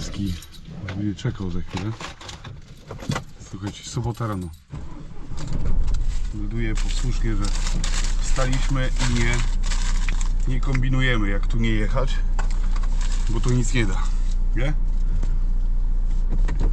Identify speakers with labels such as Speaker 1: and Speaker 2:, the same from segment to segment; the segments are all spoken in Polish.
Speaker 1: Gabski będzie czekał za chwilę. Słuchajcie, sobota rano. Melduję posłusznie, że wstaliśmy i nie, nie kombinujemy jak tu nie jechać, bo to nic nie da. Nie?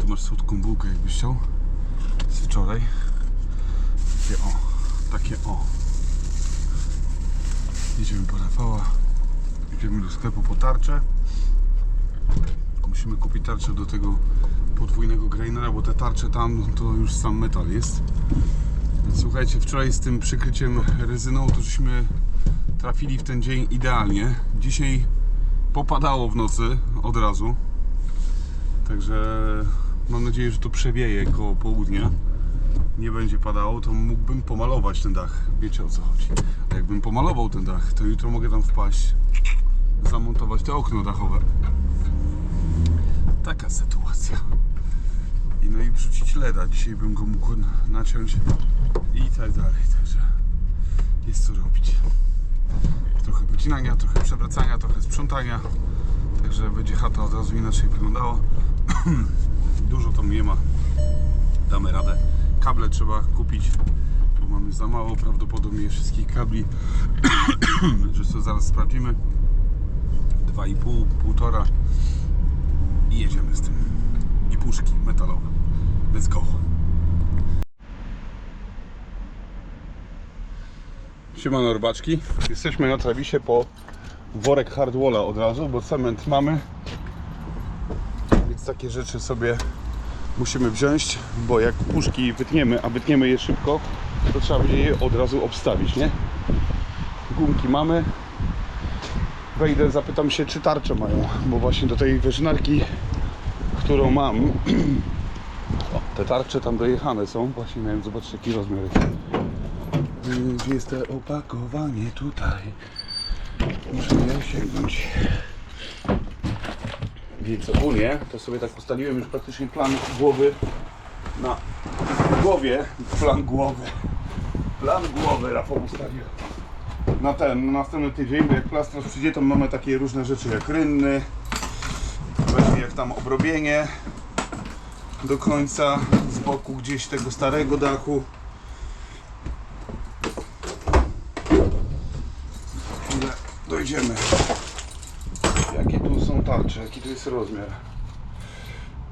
Speaker 1: Tu masz słodką bułkę jakbyś chciał z wczoraj. Takie o, takie o. Jedziemy po Rafała. Idziemy do sklepu po tarczę. Musimy kupić tarczę do tego podwójnego grainera, bo te tarcze tam to już sam metal jest. Słuchajcie, wczoraj z tym przykryciem rezyną to żeśmy trafili w ten dzień idealnie. Dzisiaj popadało w nocy od razu. Także mam nadzieję, że to przewieje koło południa. Nie będzie padało, to mógłbym pomalować ten dach. Wiecie o co chodzi. A jakbym pomalował ten dach, to jutro mogę tam wpaść, zamontować te okno dachowe. Taka sytuacja. I no i wrzucić leda. Dzisiaj bym go mógł na- naciąć i tak dalej. Także jest co robić. Trochę wycinania, trochę przewracania, trochę sprzątania. Także będzie chata od razu inaczej wyglądała. Dużo tam nie ma. Damy radę. Kable trzeba kupić, bo mamy za mało prawdopodobnie wszystkich kabli. że to zaraz sprawdzimy. 2,5, półtora i jedziemy z tym. I puszki metalowe. Let's go. Siemano robaczki. Jesteśmy na trawisie po worek hardwalla od razu, bo cement mamy. Więc takie rzeczy sobie musimy wziąć, bo jak puszki wytniemy, a wytniemy je szybko, to trzeba będzie je od razu obstawić, nie? Gumki mamy. Wejdę, zapytam się, czy tarcze mają, bo właśnie do tej wyżynarki, którą mam, te tarcze tam dojechane są. Właśnie miałem zobaczyć jaki rozmiar jest. Jest to opakowanie tutaj? Muszę je sięgnąć. Więc ogólnie to sobie tak ustaliłem już praktycznie plan głowy na głowie. Plan głowy. Plan głowy Rafał ustawił. Na ten, na następny tydzień, bo jak plastros przyjdzie, to mamy takie różne rzeczy jak rynny, właśnie jak tam obrobienie do końca z boku gdzieś tego starego dachu. Ile dojdziemy. Jakie tu są tarcze, jaki to jest rozmiar.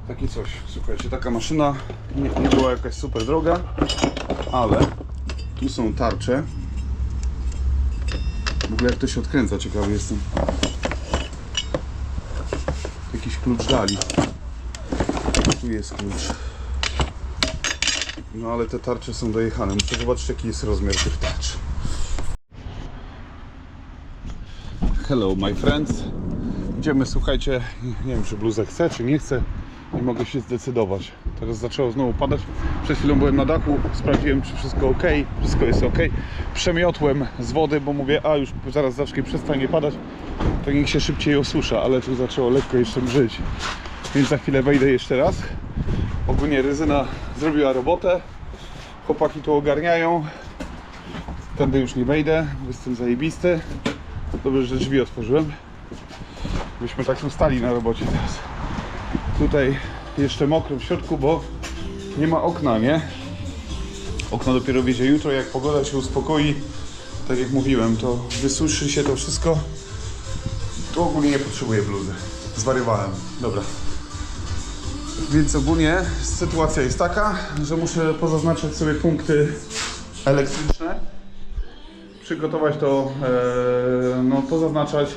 Speaker 1: Takie coś, słuchajcie, taka maszyna nie, nie była jakaś super droga, ale tu są tarcze. W ogóle jak to się odkręca, ciekawy jestem. Jakiś klucz dali. Tu jest klucz. No ale te tarcze są dojechane. Muszę zobaczyć jaki jest rozmiar tych tarcz. Hello my friends. Idziemy, słuchajcie, nie wiem czy bluzę chcę, czy nie chcę. Nie mogę się zdecydować. Teraz zaczęło znowu padać. Przed chwilą byłem na dachu, sprawdziłem czy wszystko ok. Wszystko jest ok. Przemiotłem z wody, bo mówię, a już zaraz zacznie przestanie padać. To niech się szybciej osusza, ale tu zaczęło lekko jeszcze mrzyć. Więc za chwilę wejdę jeszcze raz. Ogólnie ryzyna zrobiła robotę. Chłopaki tu ogarniają. Tędy już nie wejdę, jestem zajebisty. Dobrze, że drzwi otworzyłem. Byśmy tak tu stali na robocie teraz. Tutaj jeszcze mokro w środku, bo nie ma okna, nie? Okno dopiero wiedzie jutro, jak pogoda się uspokoi. Tak jak mówiłem, to wysuszy się to wszystko. Tu ogólnie nie potrzebuję bluzy. Zwariowałem. Dobra. Więc ogólnie sytuacja jest taka, że muszę pozaznaczać sobie punkty elektryczne. Przygotować to, e, no pozaznaczać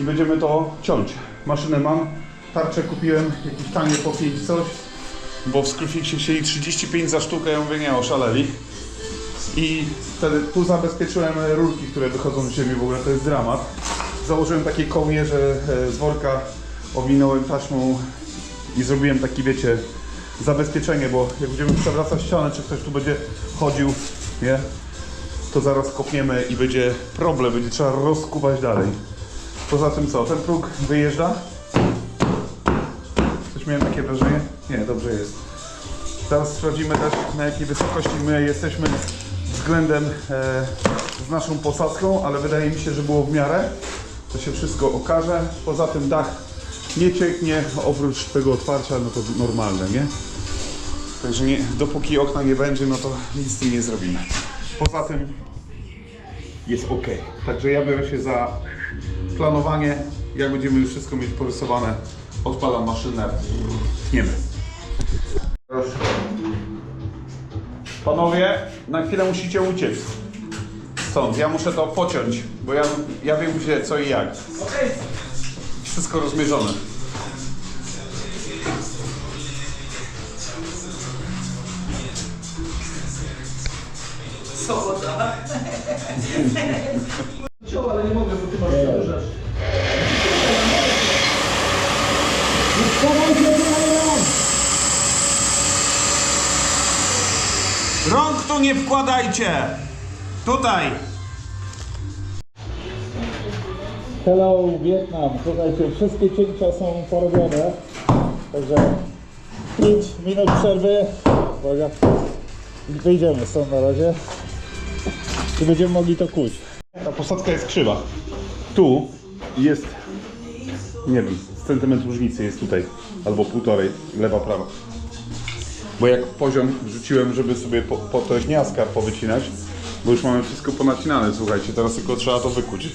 Speaker 1: i będziemy to ciąć. Maszynę mam, tarczę kupiłem, jakieś tanie po 5 coś, bo w Screwfixie chcieli 35 za sztukę, ja mówię nie, oszaleli. I wtedy tu zabezpieczyłem rurki, które wychodzą z ziemi, w ogóle to jest dramat. Założyłem takie kołnierze e, z worka, owinąłem taśmą i zrobiłem taki, wiecie, zabezpieczenie, bo jak będziemy przewracać ścianę, czy ktoś tu będzie chodził, nie? To zaraz kopniemy i będzie problem, będzie trzeba rozkuwać dalej. Poza tym co, ten próg wyjeżdża? Miałem takie wrażenie? Nie, dobrze jest. Teraz sprawdzimy też na jakiej wysokości my jesteśmy względem e, z naszą posadzką, ale wydaje mi się, że było w miarę. To się wszystko okaże. Poza tym dach nie cieknie, oprócz tego otwarcia, no to normalne, nie? Także nie, dopóki okna nie będzie, no to nic z tym nie zrobimy. Poza tym jest ok. Także ja biorę się za planowanie. Jak będziemy już wszystko mieć porysowane, odpalam maszynę, tniemy. Panowie, na chwilę musicie uciec stąd. Ja muszę to pociąć, bo ja, ja wiem gdzie, co i jak. Wszystko rozmierzone.
Speaker 2: ale nie mogę, bo ty masz dużo
Speaker 1: Rąk tu nie wkładajcie! Tutaj!
Speaker 2: Hello Vietnam, słuchajcie, wszystkie cięcia są porobione, także 5 minut przerwy, uwaga, i wyjdziemy stąd na razie i będziemy mogli to kuć.
Speaker 1: Ta posadzka jest krzywa. Tu jest, nie wiem, centymetr różnicy jest tutaj, albo półtorej, lewa, prawa. Bo jak poziom wrzuciłem, żeby sobie po, po te gniazdka powycinać, bo już mamy wszystko ponacinane, słuchajcie, teraz tylko trzeba to wykuć.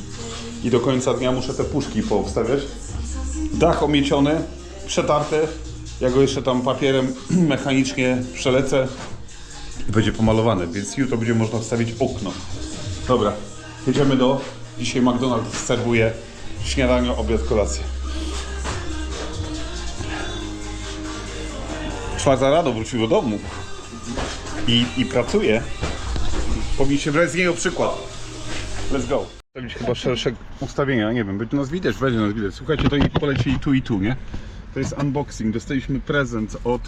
Speaker 1: I do końca dnia muszę te puszki poobstawiać. Dach omieciony, przetarty. Ja go jeszcze tam papierem mechanicznie przelecę i będzie pomalowany, więc jutro będzie można wstawić okno. Dobra, jedziemy do. Dzisiaj McDonald's serwuje śniadanie, obiad, kolację. Czwarta rano wrócił do domu i, i pracuje. Powinniście brać z niego przykład. Let's go. Zrobić chyba szersze ustawienia, nie wiem, będzie nas widać, będzie nas widać. Słuchajcie, to i polecieli tu i tu, nie? To jest unboxing. Dostaliśmy prezent od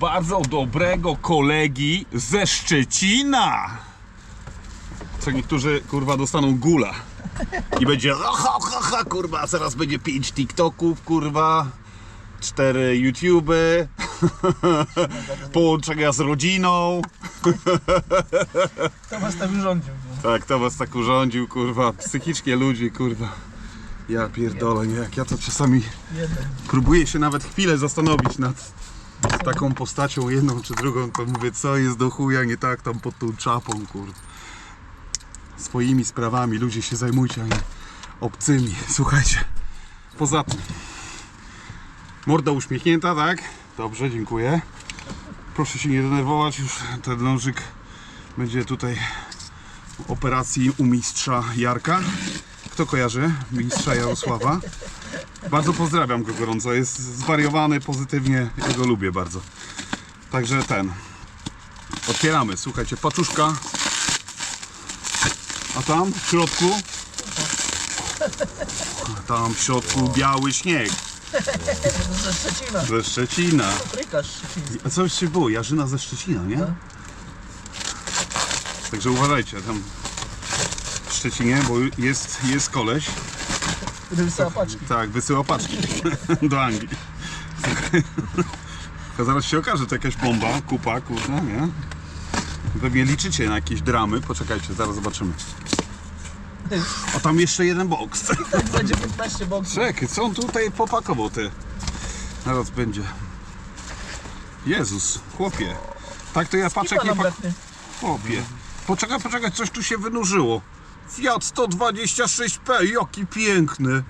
Speaker 1: bardzo dobrego kolegi ze Szczecina. Co niektórzy kurwa dostaną gula. I będzie ha, ha, ha, kurwa, zaraz będzie 5 TikToków, kurwa, 4 YouTube, połączenia z rodziną.
Speaker 3: To was tam urządził.
Speaker 1: Tak, to was tak urządził, kurwa, psychicznie ludzi, kurwa. Ja pierdolę, nie, jak ja to czasami próbuję się nawet chwilę zastanowić nad taką postacią, jedną czy drugą, to mówię, co jest do chuja nie tak tam pod tą czapą, kurwa. Swoimi sprawami, ludzie się zajmujcie, a nie obcymi. Słuchajcie, poza tym, morda uśmiechnięta, tak? Dobrze, dziękuję. Proszę się nie denerwować, już ten nożyk będzie tutaj operacji u mistrza Jarka. Kto kojarzy mistrza Jarosława? Bardzo pozdrawiam go gorąco. Jest zwariowany pozytywnie. Ja go lubię bardzo. Także ten. Otwieramy. Słuchajcie, paczuszka. A tam w środku? Tam w środku biały śnieg
Speaker 3: Ze Szczecina.
Speaker 1: ze Szczecina.
Speaker 3: Szczeciński.
Speaker 1: A co jeszcze było? Jarzyna ze Szczecina, nie? Także uważajcie, tam w Szczecinie, bo jest, jest koleś,
Speaker 3: Wysyła paczki.
Speaker 1: tak, wysyła paczki do Anglii. A zaraz się okaże, to jakaś bomba, kupa, kurwa, nie? Pewnie liczycie na jakieś dramy, poczekajcie, zaraz zobaczymy. A tam jeszcze jeden boks.
Speaker 3: Będzie 15 boksów.
Speaker 1: Czekaj, co on tutaj popakował ty? Zaraz będzie. Jezus, chłopie. Tak to ja
Speaker 3: Kipa
Speaker 1: nie pak... Chłopie. Poczekaj, poczekaj, coś tu się wynurzyło. Fiat 126P, jaki piękny.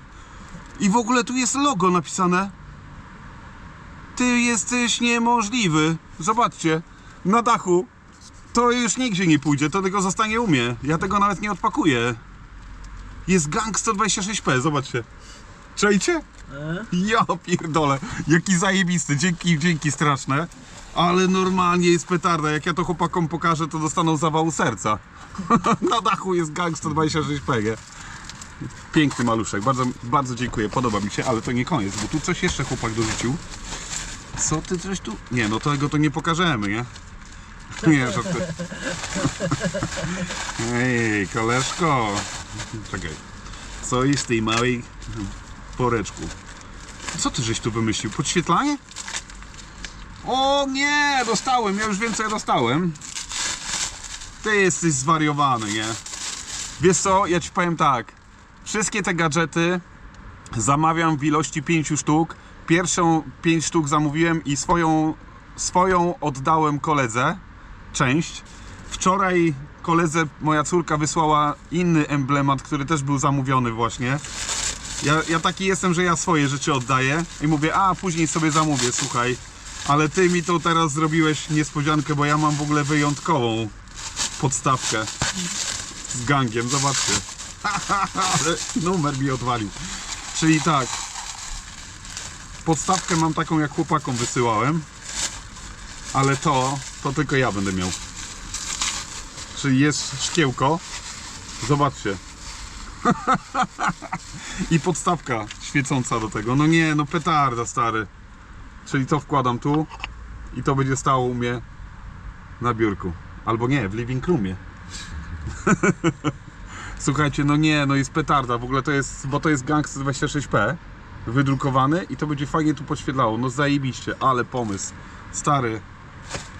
Speaker 1: I w ogóle tu jest logo napisane. Ty jesteś niemożliwy. Zobaczcie, na dachu. To już nigdzie nie pójdzie, to tylko zostanie u mnie. Ja tego nawet nie odpakuję. Jest gang 126P, zobaczcie. Czajcie? Ja pierdolę, jaki zajebisty, dzięki, dzięki straszne. Ale normalnie jest petarda, jak ja to chłopakom pokażę, to dostaną zawału serca. Na dachu jest gang 126 PG. Piękny maluszek, bardzo, bardzo dziękuję, podoba mi się, ale to nie koniec, bo tu coś jeszcze chłopak dorzucił. Co ty coś tu... Nie, no tego to nie pokażemy, nie? Nie, że ty... Ej, koleżko. Czekaj. Co jest w tej małej woreczku? Co ty żeś tu wymyślił? Podświetlanie? O nie, dostałem, ja już ja dostałem. Ty jesteś zwariowany, nie? Wiesz co, ja ci powiem tak. Wszystkie te gadżety Zamawiam w ilości 5 sztuk. Pierwszą 5 sztuk zamówiłem i swoją, swoją oddałem koledze. Część. Wczoraj koledze moja córka wysłała inny emblemat, który też był zamówiony właśnie. Ja, ja taki jestem, że ja swoje rzeczy oddaję i mówię, a później sobie zamówię, słuchaj. Ale ty mi to teraz zrobiłeś niespodziankę, bo ja mam w ogóle wyjątkową podstawkę z gangiem, zobaczcie. Ale numer mi odwalił. Czyli tak. Podstawkę mam taką, jak chłopakom wysyłałem. Ale to, to tylko ja będę miał. Czyli jest szkiełko. Zobaczcie. I podstawka świecąca do tego. No nie, no petarda stary. Czyli to wkładam tu i to będzie stało u mnie na biurku. Albo nie, w living roomie. Słuchajcie, no nie, no jest petarda. W ogóle to jest, bo to jest Gangster 26p wydrukowany i to będzie fajnie tu podświetlało. No zajebiście, ale pomysł. Stary,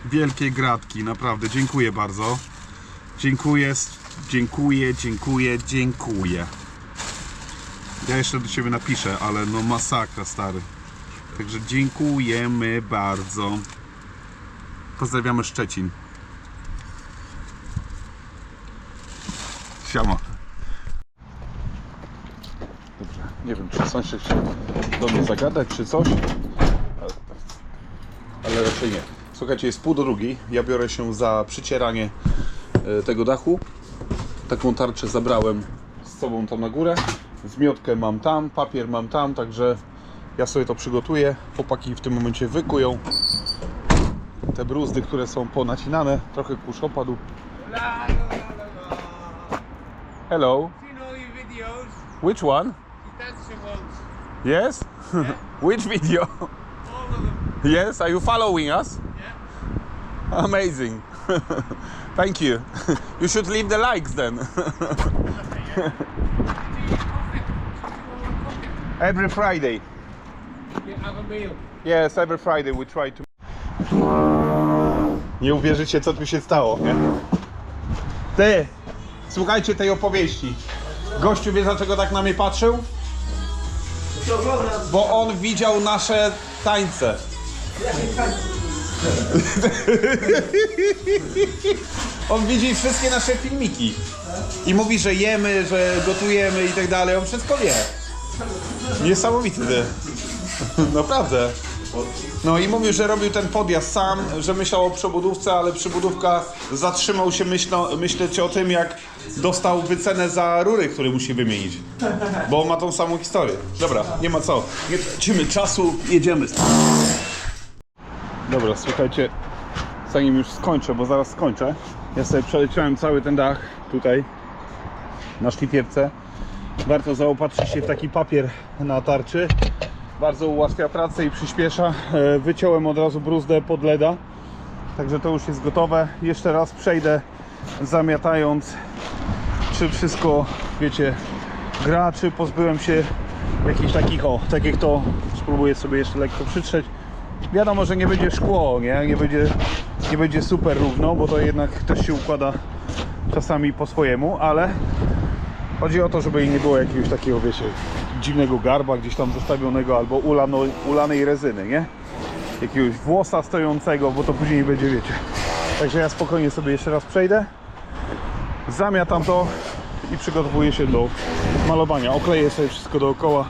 Speaker 1: wielkie gratki, naprawdę. Dziękuję bardzo. Dziękuję, dziękuję, dziękuję, dziękuję. Ja jeszcze do Ciebie napiszę, ale no masakra, stary. Także dziękujemy bardzo. Pozdrawiamy Szczecin. Siema. Dobrze, nie wiem, czy sąsiad się do mnie zagadać, czy coś, ale, ale raczej nie. Słuchajcie, jest pół do drugiej. Ja biorę się za przycieranie e, tego dachu. Taką tarczę zabrałem z sobą tam na górę. Zmiotkę mam tam, papier mam tam, także ja sobie to przygotuję. Chłopaki w tym momencie wykują te bruzdy, które są ponacinane. Trochę kurz opadł. Hello. Which one? Yes? Which video? Yes, are you following us? Amazing. Thank you. You should leave the likes then. every Friday.
Speaker 4: Have a meal.
Speaker 1: Yes, every Friday we try to. Nie uwierzycie, co tu się stało, nie? Ty! Słuchajcie tej opowieści. Gościu wie, dlaczego tak na mnie patrzył? Bo on widział nasze tańce. On widzi wszystkie nasze filmiki. I mówi, że jemy, że gotujemy i tak dalej. On wszystko wie. Niesamowity ty. Naprawdę. No i mówił, że robił ten podjazd sam, że myślał o przebudówce, ale przebudówka zatrzymał się myślą, myśleć o tym, jak dostał wycenę za rury, które musi wymienić. Bo on ma tą samą historię. Dobra, nie ma co. Nie tracimy czasu, jedziemy. Dobra, słuchajcie, zanim już skończę, bo zaraz skończę, ja sobie przeleciałem cały ten dach tutaj na szlifierce. Warto zaopatrzyć się w taki papier na tarczy. Bardzo ułatwia pracę i przyspiesza. E, Wyciąłem od razu bruzdę pod leda. Także to już jest gotowe. Jeszcze raz przejdę zamiatając, czy wszystko, wiecie, gra, czy pozbyłem się jakichś takich, o, takich to spróbuję sobie jeszcze lekko przytrzeć. Wiadomo, że nie będzie szkło, nie? Nie będzie, nie będzie super równo, bo to jednak też się układa czasami po swojemu, ale Chodzi o to, żeby nie było jakiegoś takiego, wiecie, dziwnego garba gdzieś tam zostawionego albo ulano, ulanej rezyny, nie? Jakiegoś włosa stojącego, bo to później będzie, wiecie. Także ja spokojnie sobie jeszcze raz przejdę, zamiatam to i przygotowuję się do malowania. Okleję sobie wszystko dookoła.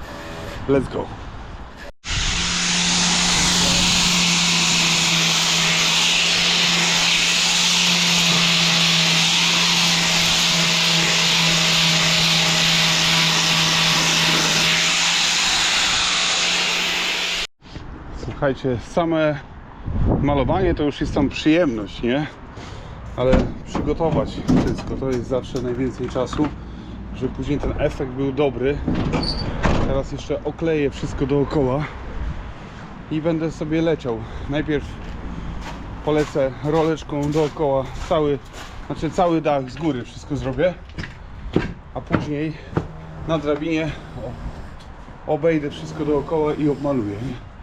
Speaker 1: Let's go. Słuchajcie, same malowanie to już jest tam przyjemność, nie? Ale przygotować wszystko to jest zawsze najwięcej czasu, żeby później ten efekt był dobry. Teraz jeszcze okleję wszystko dookoła i będę sobie leciał. Najpierw polecę roleczką dookoła cały, znaczy cały dach z góry wszystko zrobię, a później na drabinie obejdę wszystko dookoła i obmaluję. Nie?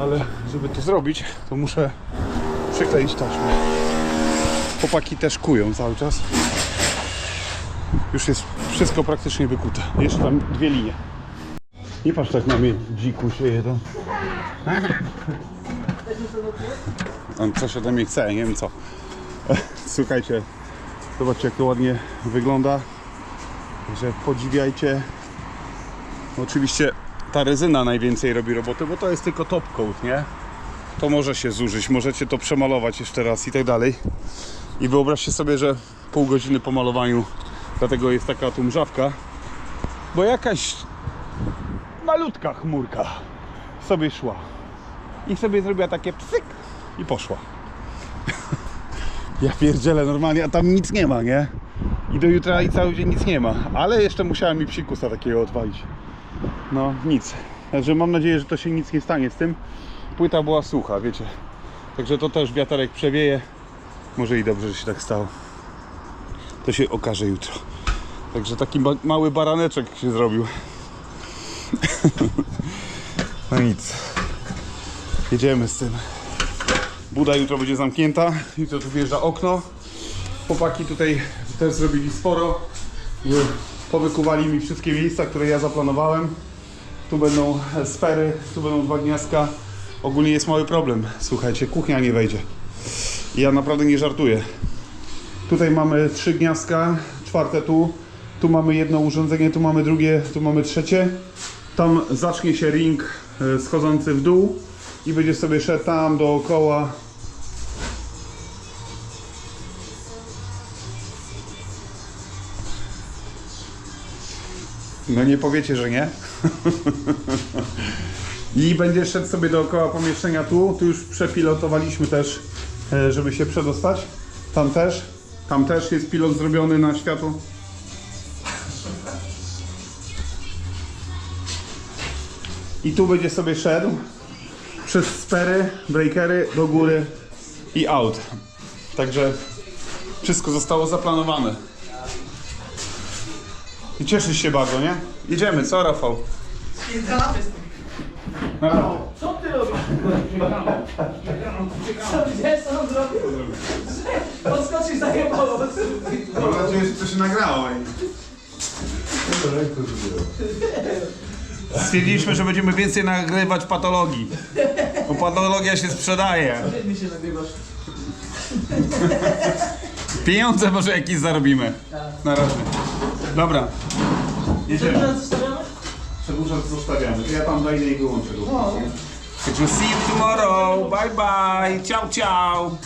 Speaker 1: Ale żeby to zrobić, to muszę przykleić taśmę. Chłopaki też kują cały czas. Już jest wszystko praktycznie wykute. Jeszcze tam dwie linie. Nie patrz tak na mnie, dziku się jeden. On coś ode mnie chce, nie wiem co. Słuchajcie, zobaczcie jak to ładnie wygląda. Także podziwiajcie. Oczywiście ta rezyna najwięcej robi roboty, bo to jest tylko top coat, nie? To może się zużyć, możecie to przemalować jeszcze raz i tak dalej. I wyobraźcie sobie, że pół godziny po malowaniu, dlatego jest taka tu mrzawka, bo jakaś malutka chmurka sobie szła i sobie zrobiła takie psyk i poszła. Ja pierdzielę normalnie, a tam nic nie ma, nie? I do jutra i cały dzień nic nie ma, ale jeszcze musiałem mi psikusa takiego odwalić. No nic. Także mam nadzieję, że to się nic nie stanie z tym. Płyta była sucha, wiecie. Także to też wiaterek przewieje. Może i dobrze, że się tak stało. To się okaże jutro. Także taki ba- mały baraneczek się zrobił. No nic. Jedziemy z tym. Buda jutro będzie zamknięta. Jutro tu wjeżdża okno. Chłopaki tutaj też zrobili sporo. Powykuwali mi wszystkie miejsca, które ja zaplanowałem. Tu będą sfery, tu będą dwa gniazdka. Ogólnie jest mały problem. Słuchajcie, kuchnia nie wejdzie. Ja naprawdę nie żartuję. Tutaj mamy trzy gniazdka, czwarte tu. Tu mamy jedno urządzenie, tu mamy drugie, tu mamy trzecie. Tam zacznie się ring e, schodzący w dół i będzie sobie szedł tam dookoła. No nie powiecie, że nie. I będzie szedł sobie dookoła pomieszczenia tu. Tu już przepilotowaliśmy też, e, żeby się przedostać. Tam też. Tam też jest pilot zrobiony na światło. I tu będzie sobie szedł przez spery, breakery do góry i out. Także wszystko zostało zaplanowane. I cieszysz się bardzo, nie? Jedziemy, co Rafał? Na razie.
Speaker 3: Co ty robisz? Co widziałeś, co on zrobił? Podskoczył zajebało.
Speaker 1: Mam nadzieję, że to się nagrało. Stwierdziliśmy, że będziemy więcej nagrywać patologii. Bo patologia się sprzedaje.
Speaker 3: Mi się nagrywasz.
Speaker 1: Pieniądze może jakieś zarobimy. Na razie. Dobra. Jedziemy.
Speaker 3: Teraz zostawiamy?
Speaker 1: Przedłużam zostawiamy. Ja tam dojdę i wyłączę go. Także see you tomorrow. Bye bye. Ciao, ciao.